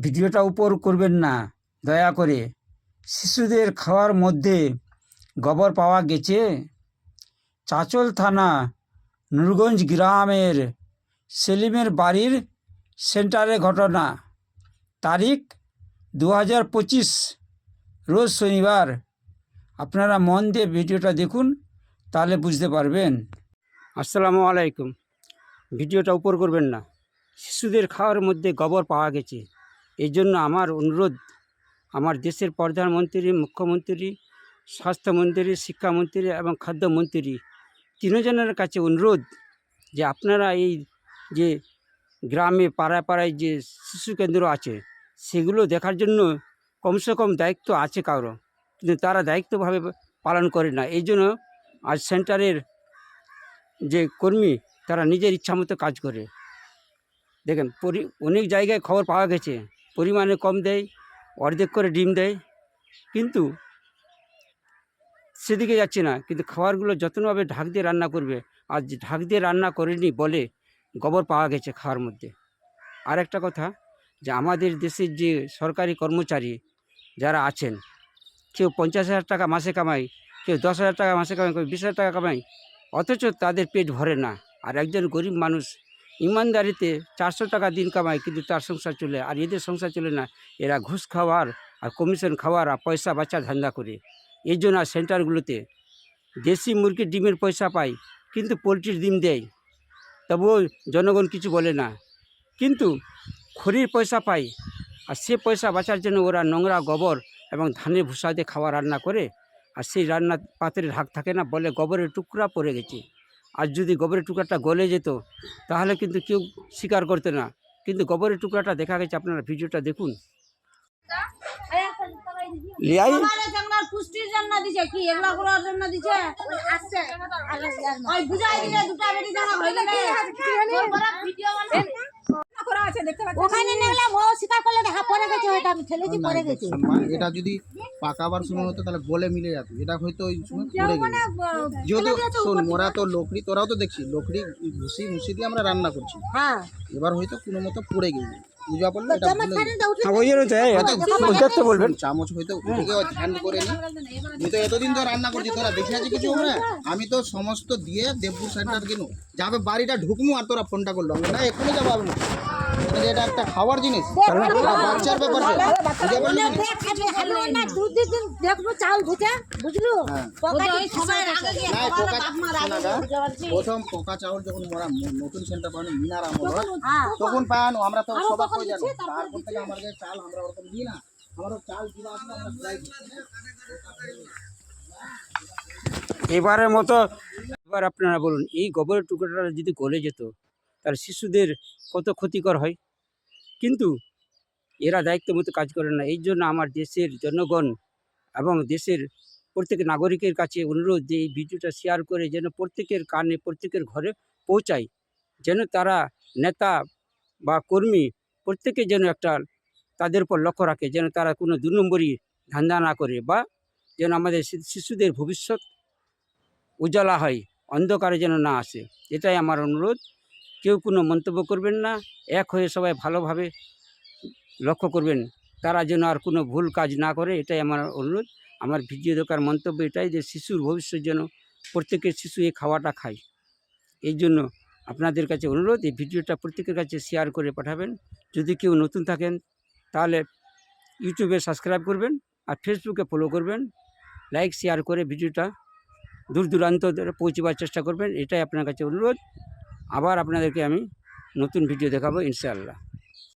ভিডিওটা উপর করবেন না, দয়া করে। শিশুদের খাওয়ার মধ্যে গোবর পাওয়া গেছে? চাচল থানা, নুরগঞ্জ গ্রামের সেলিমের বাড়ির সেন্টারে ঘটনা। তারিখ দু হাজার পঁচিশ, রোজ শনিবার। আপনারা মন দিয়ে ভিডিওটা দেখুন, তাহলে বুঝতে পারবেন। আসসালামু আলাইকুম। ভিডিওটা উপর করবেন না। শিশুদের খাওয়ার মধ্যে গোবর পাওয়া গেছে। এই জন্য আমার অনুরোধ, আমার দেশের প্রধানমন্ত্রী, মুখ্যমন্ত্রী, স্বাস্থ্যমন্ত্রী, শিক্ষামন্ত্রী এবং খাদ্যমন্ত্রী তিনজনের কাছে অনুরোধ যে আপনারা এই যে গ্রামে পাড়ায় পাড়ায় যে শিশু কেন্দ্র আছে, সেগুলো দেখার জন্য কমসে কম দায়িত্ব আছে কারও, কিন্তু তারা দায়িত্বভাবে পালন করে না। এই জন্য আজ সেন্টারের যে কর্মী, তারা নিজের ইচ্ছামতো কাজ করে। দেখেন অনেক জায়গায় খবর পাওয়া গেছে পরিমাণে কম দেয়, অর্ধেক করে ডিম দেয়। কিন্তু সেদিকে যাচ্ছে না। কিন্তু খাবারগুলো যত্নভাবে ঢাক দিয়ে রান্না করবে। আর ঢাক দিয়ে রান্না করেনি বলে গোবর পাওয়া গেছে খাওয়ার মধ্যে। আর একটা কথা, যে আমাদের দেশের যে সরকারি কর্মচারী যারা আছেন, কেউ পঞ্চাশ হাজার টাকা মাসে কামায়, কেউ দশ হাজার টাকা মাসে কামায়, কেউ বিশ হাজার টাকা কামায়, অথচ তাদের পেট ভরে না। আর একজন গরিব মানুষ ইমানদারিতে চারশো টাকা দিন কামায়, কিন্তু তার সংসার চলে, আর এদের সংসার চলে না। এরা ঘুষ খাওয়ার আর কমিশন খাওয়ার আর পয়সা বাঁচার ধান্দা করে। এই জন্য আর সেন্টারগুলোতে দেশি মুরগির ডিমের পয়সা পায় কিন্তু পোলট্রির ডিম দেয় তবুও জনগণ কিছু বলে না। কিন্তু খড়ির পয়সা পায় আর সে পয়সা বাঁচার জন্য ওরা নোংরা গোবর এবং ধানের ভুষা দিয়ে খাওয়া রান্না করে, আর সেই রান্না পাত্রে ঢাক থাকে না, বলে গোবরের টুকরা পড়ে গেছে। আর যদি গোবরের টুকরাটা গলে যেত তাহলে কিন্তু কেউ স্বীকার করতো না। কিন্তু গোবরের টুকরাটা দেখা গেছে আপনারা ভিডিওটা দেখুন। লিয়াই? আমাদের পুষ্টির জন্য দিছে কি এগুলা জন্য দিছে? আসছে। ওই বুঝাই দিলে দুটা বেটি জানা হইলে। ওখানে নেগলাম ও স্বীকার করলে দেখা পড়ে গেছে হয়তো আমি ঠেলেছি পড়ে গেছে। এটা যদি পাকাবার সময় হতো তাহলে গলে মিলে যেত। এটা হয়তো ওই সময় পড়ে গেছে। যেহেতু শোন মোরা তো লোকড়ি তোরাও তো দেখছি লোকড়ি ঘুষি ঘুষি দিয়ে আমরা রান্না করছি। হ্যাঁ। এবার হয়তো কোনো মতো পড়ে গেছে। পূজা পড়লে এটা ভুলে গেছে। ওই জন্য তো এই, এত দেখতে বলবেন। চামচ হয়তো ওদিকে ধ্যান করে নি। আমি তো এতদিন তো রান্না করছি তোরা দেখে আছি কিছু আমরা আমি তো সমস্ত দিয়ে দেবপুর সেন্টার কিনো যাবে বাড়িটা ঢুকমু আর তোরা ফোনটা করল। না এক্ষুনি যাব না এটা এটা একটা খাওয়ার জিনিস বাচ্চার ব্যাপার হ্যাঁ। প্রথম পোকা চাউল যখন মোরা নতুন সেন্টার মিনার আমল হয়, তখন পায়ানো আমরা তো সবাই জানো তারপর থেকে আমাদের চাল আমরা ওরকম দিই না আমারও চাল দিবা আসলে আমরা এবারের মতো এবার আপনারা বলুন এই গোবরের টুকরোটা যদি গলে যেত তাহলে শিশুদের কত ক্ষতিকর হয়। কিন্তু এরা দায়িত্ব মতো কাজ করে না। এই জন্য আমার দেশের জনগণ এবং দেশের প্রত্যেক নাগরিকের কাছে অনুরোধ যে এই ভিডিওটা শেয়ার করে যেন প্রত্যেকের কানে, প্রত্যেকের ঘরে পৌঁছায়। যেন তারা নেতা বা কর্মী প্রত্যেকে যেন একটা তাদের উপর লক্ষ্য রাখে। যেন তারা কোনো দু নম্বরই ধান্দা না করে বা যেন আমাদের শিশুদের ভবিষ্যৎ উজালা হয়, অন্ধকারে যেন না আসে। এটাই আমার অনুরোধ। কেউ কোনো মন্তব্য করবেন না, এক হয়ে সবাই ভালোভাবে লক্ষ্য করবেন। তারা যেন আর কোনো ভুল কাজ না করে, এটাই আমার অনুরোধ। আমার ভিডিও দেখার মন্তব্য এটাই যে শিশুর ভবিষ্যৎ যেন প্রত্যেকের শিশু এই খাওয়াটা খায়। এই জন্য আপনাদের কাছে অনুরোধ, এই ভিডিওটা প্রত্যেকের কাছে শেয়ার করে পাঠাবেন। যদি কেউ নতুন থাকেন, তাহলে ইউটিউবে সাবস্ক্রাইব করবেন আর ফেসবুকে ফলো করবেন। লাইক, শেয়ার করে ভিডিওটা দূর দূরান্ত পৌঁছবার চেষ্টা করবেন, এটাই আপনার কাছে অনুরোধ। আবার আপনাদেরকে আমি নতুন ভিডিও দেখাবো ইনশাআল্লাহ।